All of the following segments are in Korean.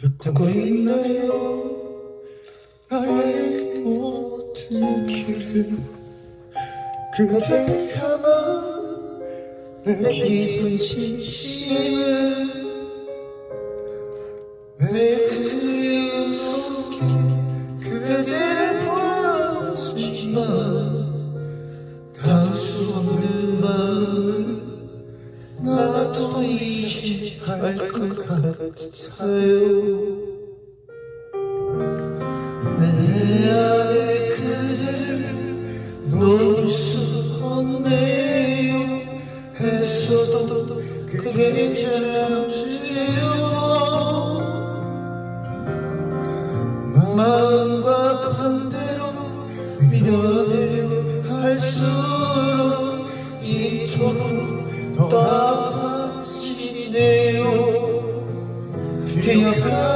듣고 있나요? 나의 모든 길을 그대 향한 내 깊은 진심을 내 그리움 속에 그대를 불러주지만 닿을 수 없는 마음을 나도 이 제알것 같아요 내 안에 그대를 놓을 수 없네요. 했어도 그게 잘안 돼요. 마음과 반대로 밀어내려 할수록 이토록 더 기억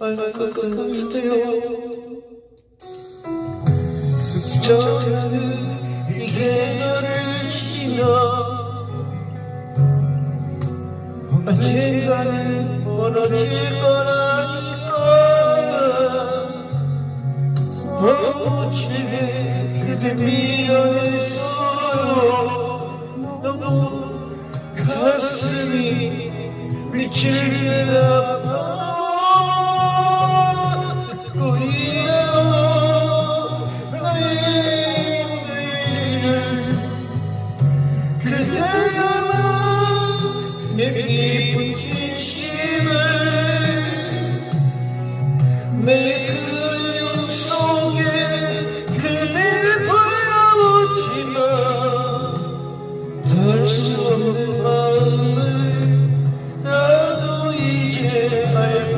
이제 알것 같아요 스쳐가는 이 계절을 지나 언젠 그대가 내 깊은 진심을 매일 그리움 속에 그대를 불러보지만 닿수 없는 마음을 나도 이제 알것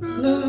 나